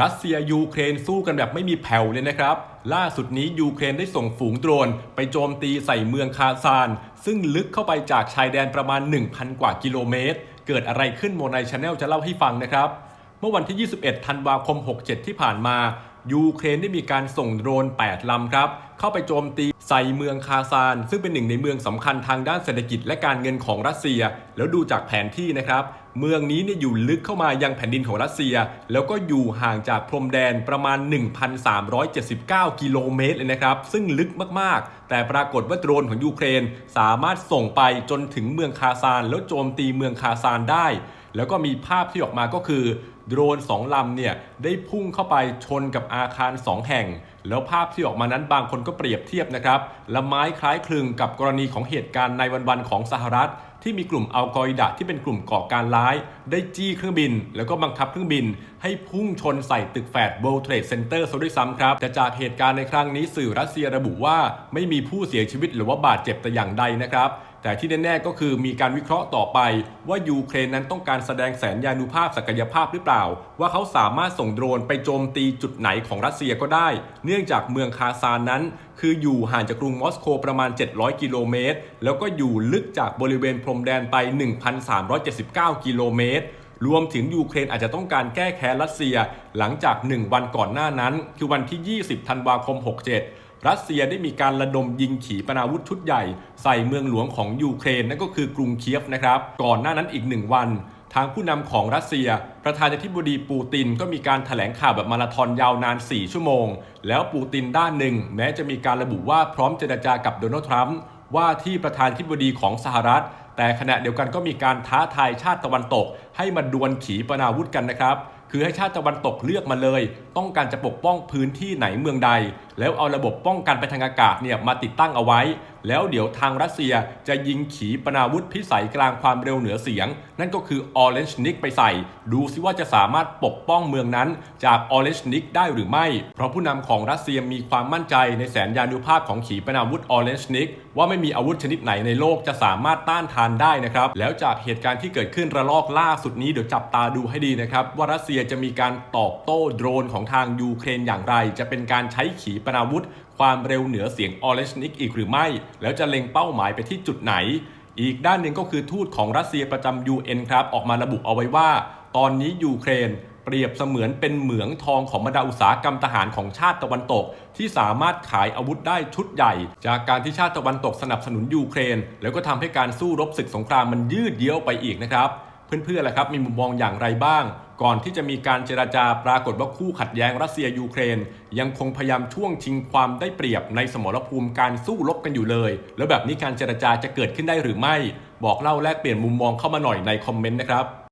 รัสเซียยูเครนสู้กันแบบไม่มีแผ่วเลยนะครับ ล่าสุดนี้ยูเครนได้ส่งฝูงโดรน ไปโจมตีใส่เมืองคาซาน ซึ่งลึกเข้าไปจากชายแดนประมาณ 1,000 กว่ากิโลเมตร เกิดอะไรขึ้นโมไนชาแนลจะเล่าให้ฟังนะครับ เมื่อวันที่ 21 ธันวาคม 67 ที่ผ่านมา ยูเครนได้มีการส่งโดรน 8 ลำครับ เข้าไปโจมตี ใส่เมืองคาซาน ซึ่งเป็นหนึ่งในเมืองสำคัญทางด้านเศรษฐกิจและการเงินของรัสเซีย แล้วดูจากแผนที่นะครับ เมืองนี้เนี่ยอยู่ลึกเข้ามายังแผ่นดินของรัสเซีย แล้วก็อยู่ห่างจากพรมแดนประมาณ 1,379 กิโลเมตรเลยนะครับ ซึ่งลึกมากๆ แต่ปรากฏว่าโดรนของยูเครน สามารถส่งไปจนถึงเมืองคาซานแล้วโจมตีเมืองคาซานได้ แล้วก็มีภาพที่ออกมาก็คือ โดรนสองลำเนี่ยได้พุ่งเข้าไปชนกับอาคาร 2 แห่ง แล้วภาพที่ออกมานั้นบางคนก็เปรียบเทียบนะครับละไม้คล้ายคลึงกับกรณีของเหตุการณ์ในวันๆของสหรัฐที่มีกลุ่มอัลกออิดะที่เป็นกลุ่มก่อการร้าย ได้จี้เครื่องบิน แล้วก็บังคับเครื่องบิน ให้พุ่งชนใส่ตึกแฝด World Trade Center ซะด้วยซ้ำครับ แต่จากเหตุการณ์ในครั้งนี้สื่อรัสเซียระบุว่า ไม่มีผู้เสียชีวิตหรือว่าบาดเจ็บแต่อย่างใดนะครับ แต่ที่แน่ๆก็คือมีการวิเคราะห์ต่อไป ว่ายูเครนนั้นต้องการแสดงแสนยานุภาพศักยภาพหรือเปล่า ว่าเขาสามารถส่งโดรนไปโจมตีจุดไหนของรัสเซียก็ได้ เนื่องจากเมืองคาซานนั้น คืออยู่ห่างจากกรุงมอสโกประมาณ 700 กิโลเมตร แล้วก็อยู่ลึกจากบริเวณพรมแดนไป 1,379 กิโลเมตรรวมถึงยูเครนอาจจะต้องการแก้แค้นรัสเซีย หลังจาก 1 วันก่อนหน้านั้น คือวันที่ 20 ธันวาคม 67 รัสเซียได้มีการระดมยิงขีปนาวุธชุดใหญ่ ใส่เมืองหลวงของยูเครนนั่นก็คือกรุงเคียฟนะครับ ก่อนหน้านั้นอีกหนึ่งวัน ทางผู้นำของรัสเซีย ประธานาธิบดีปูตินก็มีการถแถลงข่าวแบบมาราธอนยาวนาน 4 ชั่วโมง แล้วปูตินด้านหนึ่ง แม้จะมีการระบุว่าพร้อมเจรจากับโดนัลด์ทรัมป์ว่าที่ประธานธิบดีของสหรัฐ แต่ขณะเดียวกันก็มีการท้าทายชาติตะวันตก ให้มาดวลขีปนาวุธกันนะครับ คือให้ชาติตะวันตกเลือกมาเลย ต้องการจะปกป้องพื้นที่ไหนเมืองใด แล้วเอาระบบป้องกันไปทางอากาศเนี่ยมาติดตั้งเอาไว้ แล้วเดี๋ยวทางรัสเซียจะยิงขีปนาวุธพิสัยกลางความเร็วเหนือเสียง นั่นก็คือ Orange Nick ไปใส่ ดูซิว่าจะสามารถปกป้องเมืองนั้น จาก Orange Nick ได้หรือไม่ เพราะผู้นำของรัสเซียมีความมั่นใจในแสนยานุภาพของขีปนาวุธ Orange Nick ว่าไม่มีอาวุธชนิดไหนในโลกจะสามารถต้านทานได้นะครับ แล้วจากเหตุการณ์ที่เกิดขึ้นระลอกล่าสุดนี้เดี๋ยวจับตาดูให้ดีนะครับ ว่ารัสเซียจะมีการตอบโต้โดรนของทางยูเครนอย่างไร จะเป็นการใช้ขีปนาวุธ ความเร็วเหนือเสียง Orange Nick อีกหรือไม่ แล้วจะเล็งเป้าหมายไปที่จุดไหน อีกด้านหนึ่งก็คือทูตของรัสเซียประจำ UN ครับออกมาระบุเอาไว้ว่า ตอนนี้ยูเครนเปรียบเสมือนเป็นเหมืองทองของบรรดาอุตสาหกรรมทหารของชาติตะวันตก ที่สามารถขายอาวุธได้ชุดใหญ่ จากการที่ชาติตะวันตกสนับสนุนยูเครน แล้วก็ทำให้การสู้รบศึกสงครามมันยืดเยื้อไปอีกนะครับ เพื่อนๆล่ะครับมีมุมมองอย่างไรบ้าง ก่อนที่จะมีการเจราจาปรากฏว่าคู่ขัดแย้งรัสเซียยูเครน ยังคงพยายามช่วงชิงความได้เปรียบในสมรภูมิการสู้รบกันอยู่เลย แล้วแบบนี้การเจราจาจะเกิดขึ้นได้หรือไม่ บอกเล่าแลกเปลี่ยนมุมมองเข้ามาหน่อยในคอมเมนต์นะครับ